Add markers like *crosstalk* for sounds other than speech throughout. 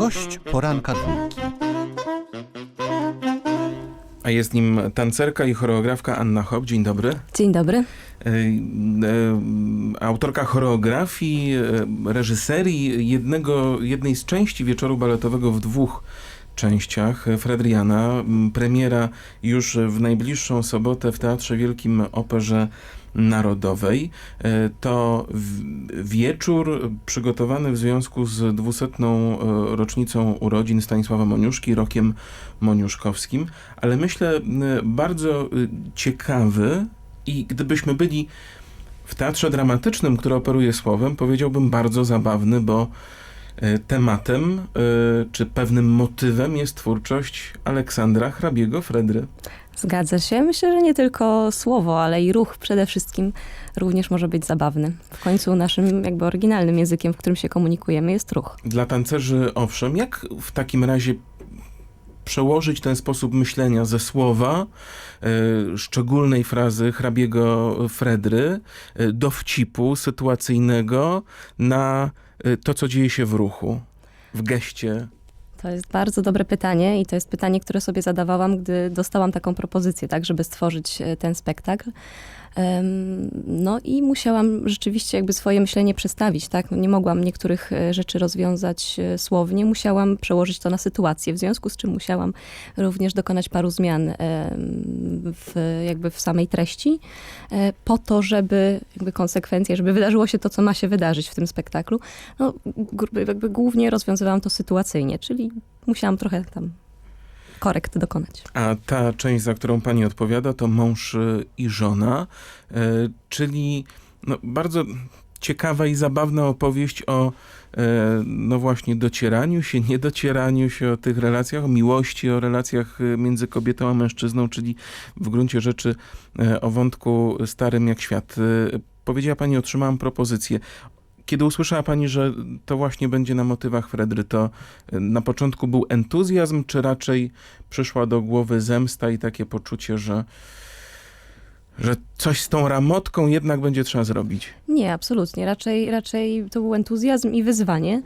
Gość poranka dwójki. A jest nim tancerka i choreografka Anna Hop. Dzień dobry. Dzień dobry. E, e, Autorka choreografii, e, reżyserii jednego, jednej z części wieczoru baletowego w dwóch częściach Fredriana. Premiera już w najbliższą sobotę w Teatrze Wielkim Operze Narodowej. E, To wieczór przygotowany w związku z dwusetną e, rocznicą urodzin Stanisława Moniuszki, rokiem moniuszkowskim, ale myślę bardzo y, ciekawy i gdybyśmy byli w teatrze dramatycznym, który operuje słowem, powiedziałbym bardzo zabawny, bo tematem y, czy pewnym motywem jest twórczość Aleksandra Hrabiego Fredry. Zgadza się. Myślę, że nie tylko słowo, ale i ruch przede wszystkim również może być zabawny. W końcu naszym jakby oryginalnym językiem, w którym się komunikujemy, jest ruch. Dla tancerzy owszem, jak w takim razie przełożyć ten sposób myślenia ze słowa, y, szczególnej frazy hrabiego Fredry, y, dowcipu sytuacyjnego na y, to, co dzieje się w ruchu, w geście. To jest bardzo dobre pytanie i to jest pytanie, które sobie zadawałam, gdy dostałam taką propozycję, tak, żeby stworzyć e, ten spektakl. No i musiałam rzeczywiście jakby swoje myślenie przestawić, tak? No nie mogłam niektórych e, rzeczy rozwiązać e, słownie, musiałam przełożyć to na sytuację, w związku z czym musiałam również dokonać paru zmian w, jakby w samej treści, e, po to, żeby jakby konsekwencje, żeby wydarzyło się to, co ma się wydarzyć w tym spektaklu. No, jakby głównie rozwiązywałam to sytuacyjnie, czyli musiałam trochę tam korekt dokonać. A ta część, za którą pani odpowiada, to mąż y, i żona, y, czyli no, bardzo ciekawa i zabawna opowieść o e, no właśnie docieraniu się, niedocieraniu się, o tych relacjach, o miłości, o relacjach y, między kobietą a mężczyzną, czyli w gruncie rzeczy o wątku starym jak świat. Y, Powiedziała pani, otrzymałam propozycję. Kiedy usłyszała pani, że to właśnie będzie na motywach Fredry, to y, na początku był entuzjazm, czy raczej przyszła do głowy zemsta i takie poczucie, że, że coś z tą ramotką jednak będzie trzeba zrobić? Nie, absolutnie. Raczej, raczej to był entuzjazm i wyzwanie.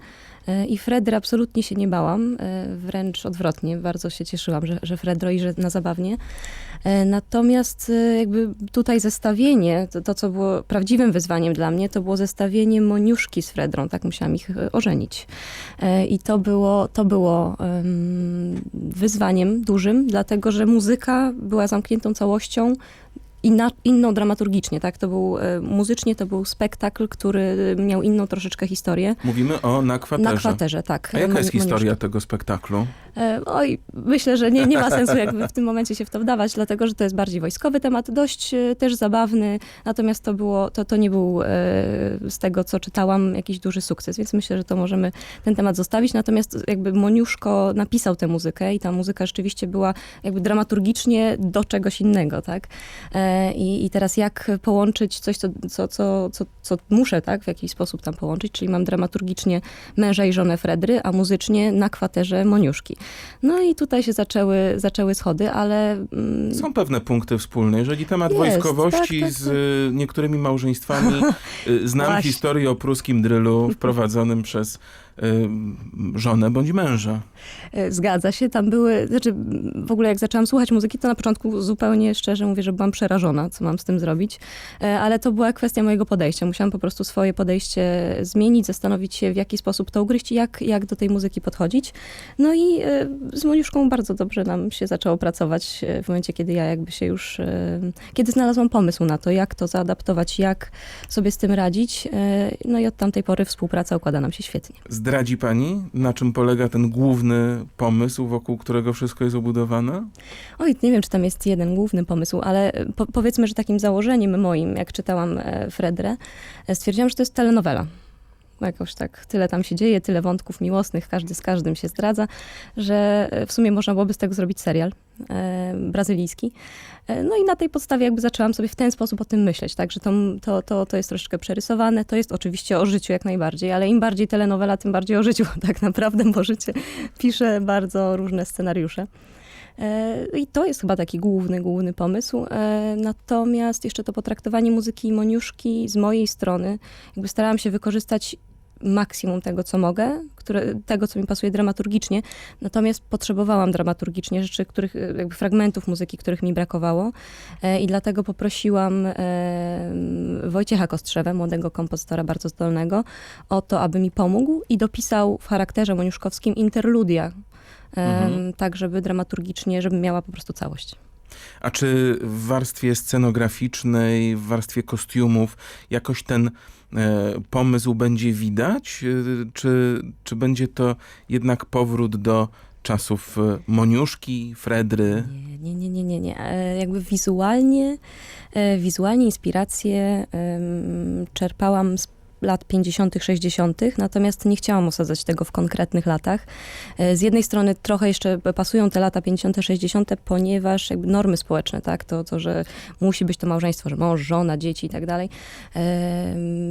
E, I Fredry absolutnie się nie bałam, e, wręcz odwrotnie. Bardzo się cieszyłam, że, że Fredro i że na zabawnie. E, Natomiast jakby tutaj zestawienie, to, to co było prawdziwym wyzwaniem dla mnie, to było zestawienie Moniuszki z Fredrą. Tak musiałam ich ożenić. I to było, to było em, wyzwaniem dużym, dlatego że muzyka była zamkniętą całością, inna, inną dramaturgicznie, tak? To był, e, muzycznie to był spektakl, który miał inną troszeczkę historię. Mówimy o na kwaterze. Na kwaterze, tak. A jaka jest historia tego spektaklu? E, Oj, myślę, że nie, nie ma sensu jakby w tym momencie się w to wdawać, dlatego że to jest bardziej wojskowy temat, dość e, też zabawny, natomiast to było, to, to nie był e, z tego, co czytałam, jakiś duży sukces, więc myślę, że to możemy ten temat zostawić, natomiast jakby Moniuszko napisał tę muzykę i ta muzyka rzeczywiście była jakby dramaturgicznie do czegoś innego, tak? I, i teraz jak połączyć coś, co, co, co, co, co muszę, tak, w jakiś sposób tam połączyć, czyli mam dramaturgicznie męża i żonę Fredry, a muzycznie na kwaterze Moniuszki. No i tutaj się zaczęły, zaczęły schody, ale mm, Są pewne punkty wspólne. Jeżeli temat Jest, wojskowości tak, tak, z y, niektórymi małżeństwami, *laughs* y, znam Właśnie. historię o pruskim drylu *laughs* wprowadzonym przez y, żonę bądź męża. e, zgadza się, tam były, znaczy w ogóle jak zaczęłam słuchać muzyki, to na początku zupełnie szczerze mówię, że byłam przerażona, co mam z tym zrobić, E, ale to była kwestia mojego podejścia. Musiałam po prostu swoje podejście zmienić, zastanowić się, w jaki sposób to ugryźć i jak, jak do tej muzyki podchodzić. No i e, z Moniuszką bardzo dobrze nam się zaczęło pracować e, w momencie, kiedy ja jakby się już, e, kiedy znalazłam pomysł na to, jak to zaadaptować, jak sobie z tym radzić. E, No i od tamtej pory współpraca układa nam się świetnie. Zdradzi pani, na czym polega ten główny pomysł, wokół którego wszystko jest obudowane? Oj, nie wiem, czy tam jest jeden główny pomysł, ale po, powiedzmy, że takim założeniem moim, jak czytałam Fredrę, stwierdziłam, że to jest telenowela. Jakoś tak tyle tam się dzieje, tyle wątków miłosnych, każdy z każdym się zdradza, że e, w sumie można byłoby z tego zrobić serial e, brazylijski. E, no i na tej podstawie jakby zaczęłam sobie w ten sposób o tym myśleć, tak, że to, to, to, to jest troszeczkę przerysowane, to jest oczywiście o życiu jak najbardziej, ale im bardziej telenowela, tym bardziej o życiu *laughs* tak naprawdę, bo życie pisze bardzo różne scenariusze. E, I to jest chyba taki główny, główny pomysł. E, Natomiast jeszcze to potraktowanie muzyki Moniuszki z mojej strony, jakby starałam się wykorzystać maksimum tego, co mogę, które, tego, co mi pasuje dramaturgicznie. Natomiast potrzebowałam dramaturgicznie rzeczy, których, e, jakby fragmentów muzyki, których mi brakowało. I dlatego poprosiłam Wojciecha Kostrzewę, młodego kompozytora, bardzo zdolnego, o to, aby mi pomógł i dopisał w charakterze moniuszkowskim interludia. Mhm. Tak, żeby dramaturgicznie, żeby miała po prostu całość. A czy w warstwie scenograficznej, w warstwie kostiumów jakoś ten e, pomysł będzie widać? E, Czy, czy będzie to jednak powrót do czasów e, Moniuszki, Fredry? Nie, nie, nie, nie, nie. E, Jakby wizualnie, e, wizualnie inspiracje czerpałam z lat 50., 60., natomiast nie chciałam osadzać tego w konkretnych latach. E, Z jednej strony trochę jeszcze pasują te lata 50., 60., ponieważ jakby normy społeczne, tak, to, to, że musi być to małżeństwo, że mąż, żona, dzieci i tak dalej,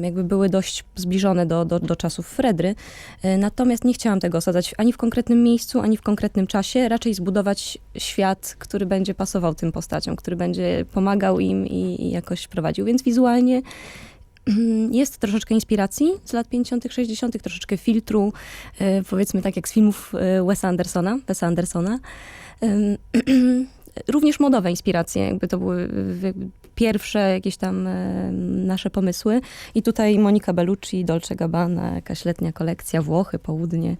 jakby były dość zbliżone do, do, do czasów Fredry. E, Natomiast nie chciałam tego osadzać ani w konkretnym miejscu, ani w konkretnym czasie, raczej zbudować świat, który będzie pasował tym postaciom, który będzie pomagał im i, i jakoś prowadził. Więc wizualnie jest troszeczkę inspiracji z lat 50., 60., troszeczkę filtru, e, powiedzmy tak jak z filmów e, Wesa Andersona, Wesa Andersona. *clears throat* Również modowe inspiracje, jakby to były jakby pierwsze jakieś tam e, nasze pomysły. I tutaj Monika Bellucci, Dolce Gabbana, jakaś letnia kolekcja, Włochy, Południe,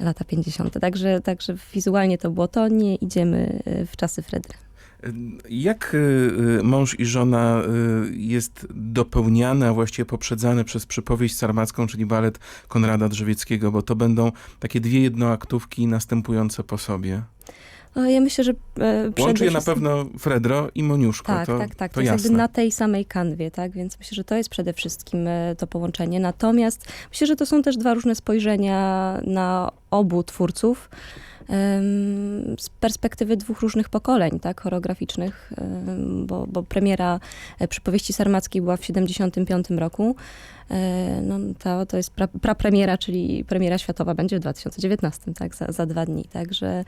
lata 50. Także, także wizualnie to było to, nie idziemy w czasy Fredry. Jak y, y, mąż i żona y, jest dopełniany, a właściwie poprzedzany przez przypowieść sarmacką, czyli balet Konrada Drzewieckiego, bo to będą takie dwie jednoaktówki następujące po sobie. O, Ja myślę, że e, przede Łączy je na pewno Fredro i Moniuszko, Tak, to, tak, tak. to To, jest jakby na tej samej kanwie, tak? Więc myślę, że to jest przede wszystkim e, to połączenie. Natomiast myślę, że to są też dwa różne spojrzenia na obu twórców z perspektywy dwóch różnych pokoleń, tak, choreograficznych, bo, bo premiera e, przypowieści sarmackiej była w 75 roku. E, No, to, to jest pra, prapremiera, czyli premiera światowa będzie w 2019, tak, za, za dwa dni. Także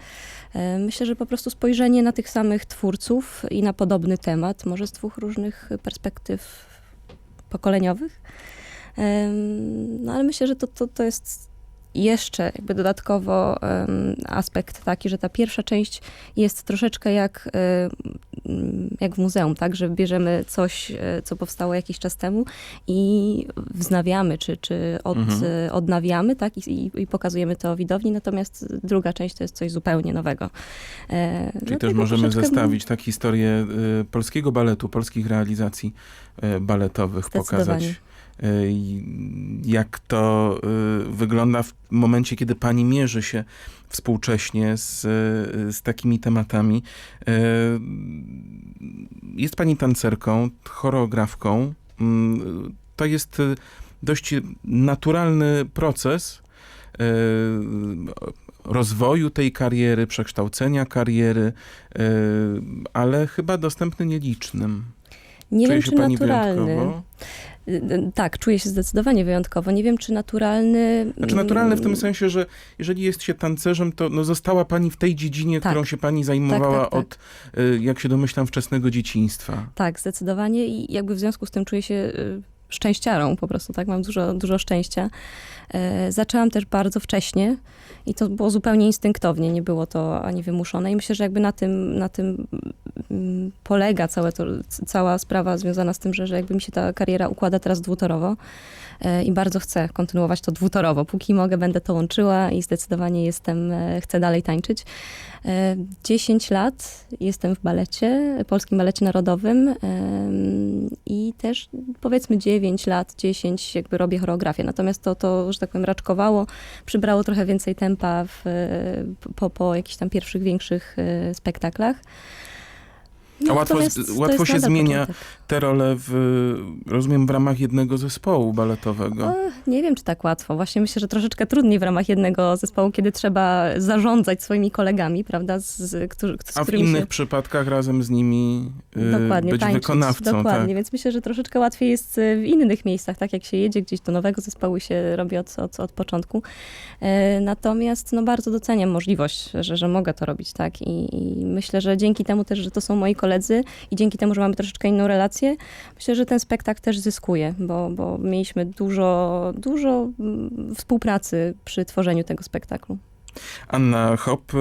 e, myślę, że po prostu spojrzenie na tych samych twórców i na podobny temat, może z dwóch różnych perspektyw pokoleniowych. No ale myślę, że to, to, to jest jeszcze jakby dodatkowo aspekt taki, że ta pierwsza część jest troszeczkę jak, jak w muzeum, tak, że bierzemy coś, e, co powstało jakiś czas temu i wznawiamy, czy, czy od, Mhm. e, odnawiamy, tak, i, i, pokazujemy to widowni, natomiast druga część to jest coś zupełnie nowego. E, Czyli dlatego też możemy troszeczkę- zestawić tak historię polskiego baletu, polskich realizacji baletowych, pokazać jak to y, wygląda w momencie, kiedy pani mierzy się współcześnie z, y, z takimi tematami. Y, Jest pani tancerką, choreografką. To jest y, dość naturalny proces y, rozwoju tej kariery, przekształcenia kariery, y, ale chyba dostępny nielicznym. Nie Czuje wiem, czy pani naturalny. wyjątkowo? Y, Tak, czuję się zdecydowanie wyjątkowo. Nie wiem, czy naturalny. Znaczy naturalne w tym mm, sensie, że jeżeli jest się tancerzem, to no, została pani w tej dziedzinie, Tak. którą się pani zajmowała Tak, tak, od, y, jak się domyślam, wczesnego dzieciństwa. Tak, zdecydowanie i jakby w związku z tym czuję się y, szczęściarą po prostu, tak? Mam dużo, dużo szczęścia. E, zaczęłam też bardzo wcześnie i to było zupełnie instynktownie, nie było to ani wymuszone i myślę, że jakby na tym, na tym polega całe to, cała sprawa związana z tym, że, że jakby mi się ta kariera układa teraz dwutorowo e, i bardzo chcę kontynuować to dwutorowo. Póki mogę, będę to łączyła i zdecydowanie jestem, e, chcę dalej tańczyć. E, 10 lat jestem w balecie, Polskim Balecie Narodowym i też powiedzmy 9 lat, 10 jakby robię choreografię. Natomiast to, to, że tak powiem, raczkowało, przybrało trochę więcej tempa w, e, po, po jakichś tam pierwszych, większych e, spektaklach. A łatwo to łatwo jest się zmienia początek. Te role, w, rozumiem, w ramach jednego zespołu baletowego. Nie wiem, czy tak łatwo. Właśnie myślę, że troszeczkę trudniej w ramach jednego zespołu, kiedy trzeba zarządzać swoimi kolegami, prawda, z, z, którzy, z A w innych się... przypadkach razem z nimi y, Dokładnie, być tańczyć. wykonawcą. Dokładnie, Tak. więc myślę, że troszeczkę łatwiej jest y, w innych miejscach, tak jak się jedzie gdzieś do nowego zespołu i się robi od, od, od początku. E, Natomiast no, bardzo doceniam możliwość, że, że mogę to robić, tak? I, I myślę, że dzięki temu też, że to są moi koledzy, koledzy i dzięki temu, że mamy troszeczkę inną relację, myślę, że ten spektakl też zyskuje, bo, bo mieliśmy dużo, dużo mm, współpracy przy tworzeniu tego spektaklu. Anna Hop, y,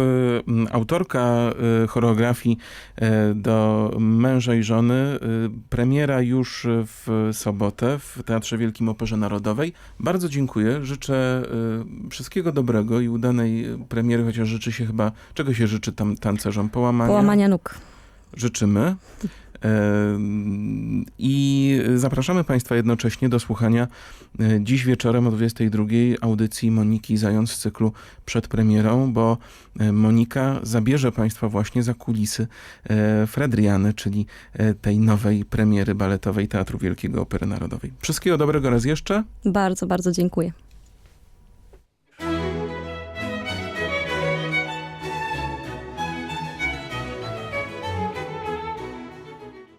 autorka y, choreografii y, do Męża i Żony. Premiera już w sobotę w Teatrze Wielkim Operze Narodowej. Bardzo dziękuję. Życzę wszystkiego dobrego i udanej premiery, chociaż życzy się chyba, czego się życzy tam tancerzom? Połamania? Połamania nóg. Życzymy. I zapraszamy Państwa jednocześnie do słuchania e, dziś wieczorem o 22 audycji Moniki Zając z cyklu przed premierą, bo e, Monika zabierze Państwa właśnie za kulisy e, Fredriany, czyli tej nowej premiery baletowej Teatru Wielkiego Opery Narodowej. Wszystkiego dobrego raz jeszcze. Bardzo, bardzo dziękuję.